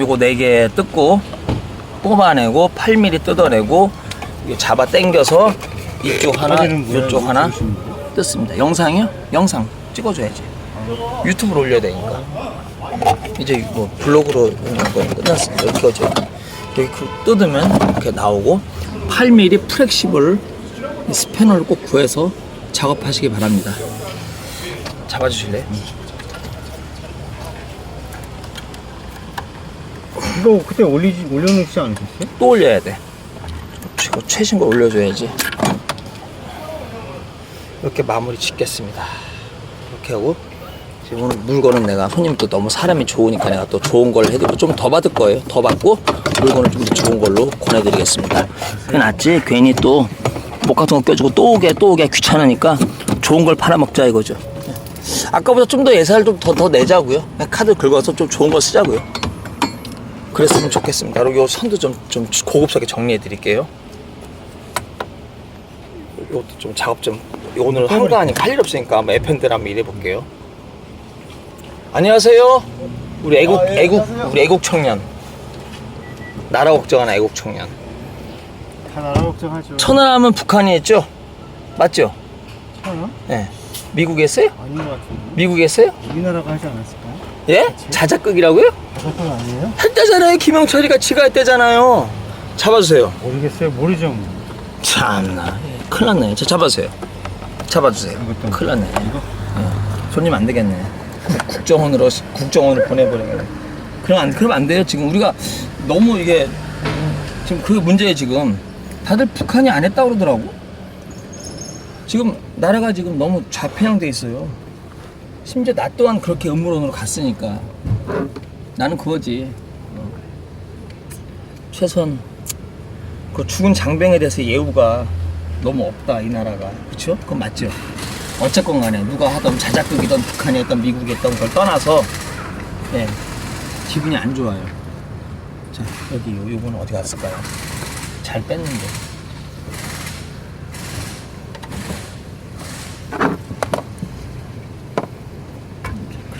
요거 4개 뜯고 뽑아내고 8mm 뜯어내고 이거 잡아 당겨서 이쪽 하나? 이쪽 하나? 뜯습니다 영상이요? 영상 찍어줘야지 유튜브로 올려야 되니까 이제 뭐 블로그로 하는 건 끝났습니다 이거죠 여기 그 뜯으면 이렇게 나오고 8mm 프렉시블 스패너를 꼭 구해서 작업하시기 바랍니다 잡아주실래요? 이거 그때 올리지 올려놓지 않으셨어요? 또 올려야 돼. 이거 최신 걸 올려줘야지. 이렇게 마무리 짓겠습니다. 이렇게 하고 지금 오늘 물건은 내가 손님도 너무 사람이 좋으니까 내가 또 좋은 걸 해드리고 좀 더 받을 거예요. 더 받고 물건을 좀 더 좋은 걸로 권해드리겠습니다. 낫지. 괜히 또 목 같은 거 껴주고 또 오게 또 오게 귀찮으니까 좋은 걸 팔아먹자 이거죠. 아까보다 좀 더 예산을 좀 더 더 내자고요. 카드 긁어서 좀 좋은 거 쓰자고요. 그랬으면 좋겠습니다. 그리고 요 선도 좀, 좀 고급스럽게 정리해 드릴게요. 이것도 좀 작업 좀, 오늘 한거 아니까 할 일 없으니까 한번 에펜들 한번 일해 볼게요. 안녕하세요. 우리 애국, 아, 예, 애국, 안녕하세요. 우리 애국 청년. 나라 걱정하는 애국 청년. 다 나라 걱정하죠. 천안하면 북한이 했죠? 맞죠? 천원? 예. 미국에 했어요? 아닌 것 같은데. 미국에 했어요? 우리나라가 하지 않았을까요? 예? 자작극이라고요? 다섯 건 아니에요? 했대잖아요. 김영철이가 지가 했대잖아요. 잡아주세요. 모르겠어요. 모르죠. 뭐. 참나 예, 큰일 났네 자 잡아주세요 잡아주세요 이것도 큰일 났네 이거? 예, 손님 안 되겠네 국- 국정원으로 국정원을 보내버리겠네 그럼 안, 그럼 안 돼요 지금 우리가 너무 이게 지금 그 문제에 지금 다들 북한이 안 했다고 그러더라고 지금 나라가 지금 너무 좌편향돼 있어요 심지어 나 또한 그렇게 음모론으로 갔으니까 나는 그거지 어. 최선 그 죽은 장병에 대해서 예우가 너무 없다 이 나라가 그렇죠? 그건 맞죠? 어쨌건 간에 누가 하던 자작극이든 북한이 했던 미국이 했던 걸 떠나서 예 기분이 안 좋아요 자 여기 요, 요거는 어디 갔을까요? 잘 뺐는데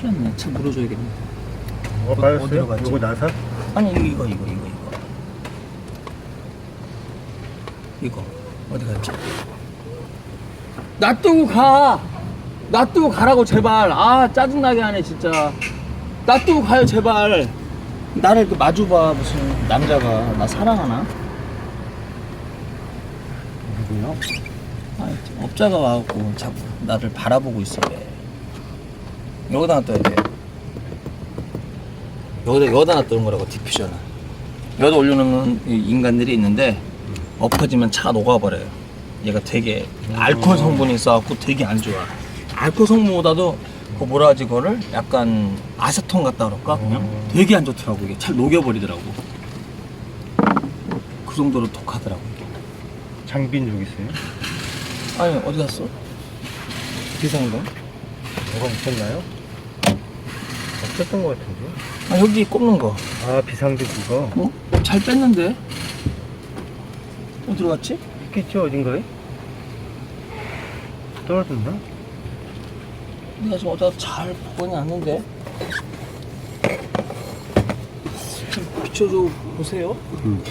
큰일 났네 차 물어줘야겠네 어, 어디로? 갔지? 요거 나사? 아니 이거 이거 이거 이거 이거 이거 어디 갔지? 놔두고 가 놔두고 가라고 제발 아 짜증나게 하네 진짜 놔두고 가요 제발 나를 이렇게 마주봐 무슨 남자가 나 사랑하나? 누구요? 아, 업자가 와갖고 자꾸 나를 바라보고 있어 왜 여기다 놔둬야 돼. 여기다 여기다 놔두는 거라고 디퓨저는. 여기다 올려놓는 이 인간들이 있는데 엎어지면 차가 녹아버려요. 얘가 되게 알코올 성분이 있어갖고 되게 안 좋아. 알코올 성분보다도 그 뭐라 하지 그거를? 약간 아세톤 같다 그럴까? 그냥? 되게 안 좋더라고 이게. 잘 녹여버리더라고. 그 정도로 독하더라고. 장빈 저기 있어요? 아니 어디 갔어? 비상금? 뭐가 있었나요? 없었던 것 같은데. 아 여기 꼽는 거. 아 비상등 그거 어? 잘 뺐는데? 어디 들어갔지? 있겠죠 어딘가에? 떨어졌나? 내가 지금 어디다 잘 보고는 않는데. 좀 비춰줘 보세요. 응.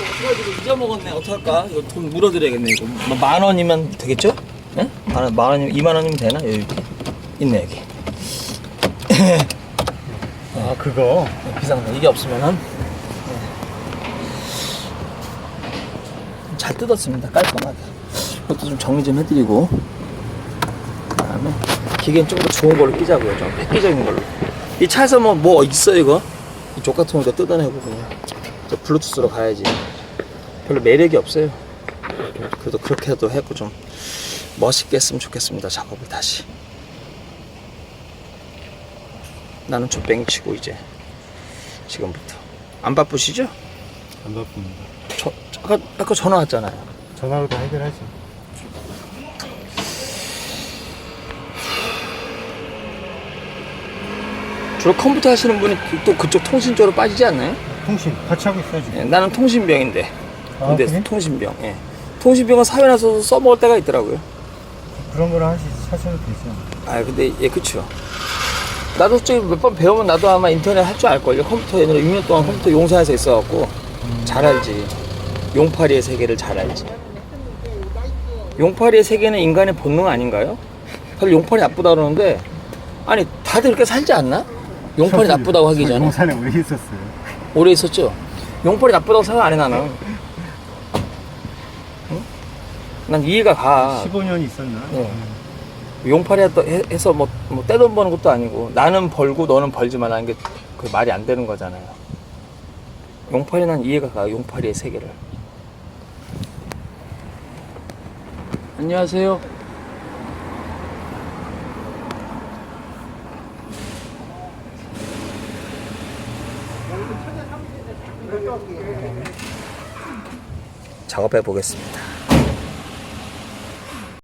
어떡하지? 잊어먹었네. 어떡할까? 이거 돈 물어드려야겠네. 이거 뭐만 원이면 되겠죠? 예? 만 원, 만 원이면, 이만 원이면 되나? 여기. 있네, 여기. 아 그거 비상금. 이게 없으면은. 예. 잘 뜯었습니다. 깔끔하게. 이것도 좀 정리 좀 해드리고. 그 다음에 기계는 좀더 좋은 걸로 끼자고요. 좀 획기적인 걸로. 이 차에서 뭐, 뭐 있어, 이거? 이쪽 같은 거 뜯어내고 그냥. 저 블루투스로 가야지. 별로 매력이 없어요. 그래도 그렇게도 해고 좀 멋있게 했으면 좋겠습니다. 작업을 다시. 나는 족뱅이 치고 이제 지금부터 안 바쁘시죠? 안 바쁩니다. 저, 저- 아까, 아까 전화 왔잖아요. 전화로 다 해결하죠. 주로 컴퓨터 하시는 분이 그- 또 그쪽 통신 쪽으로 빠지지 않나요? 통신 같이 하고 있어요 지금. 예, 나는 통신병인데. 아, 근데 그래? 통신병. 예. 통신병은 사회 나서 써먹을 때가 있더라고요. 그런 걸 하시, 하셔도 되죠. 아 근데 예 그쵸 나도 저기 몇 번 배우면 나도 아마 인터넷 할 줄 알걸요 컴퓨터 옛날에 6년 동안 컴퓨터 용사에서 있어갖고 잘 알지 용파리의 세계를 잘 알지 용파리의 세계는 인간의 본능 아닌가요? 다들 용팔이 나쁘다 그러는데 아니 다들 그렇게 살지 않나? 용팔이 저도- 나쁘다고 하기 저 전에 용산에 오래 있었어요. 오래 있었죠? 용팔이 나쁘다고 생각 안 해 나는 응? 난 이해가 가 15년 있었나? 네. 용팔이 해- 해서 뭐, 뭐 떼돈 버는 것도 아니고 나는 벌고 너는 벌지 말라는 게 그 말이 안 되는 거잖아요. 용팔이 난 이해가 가 용팔이의 세계를. 안녕하세요. 작업해 보겠습니다.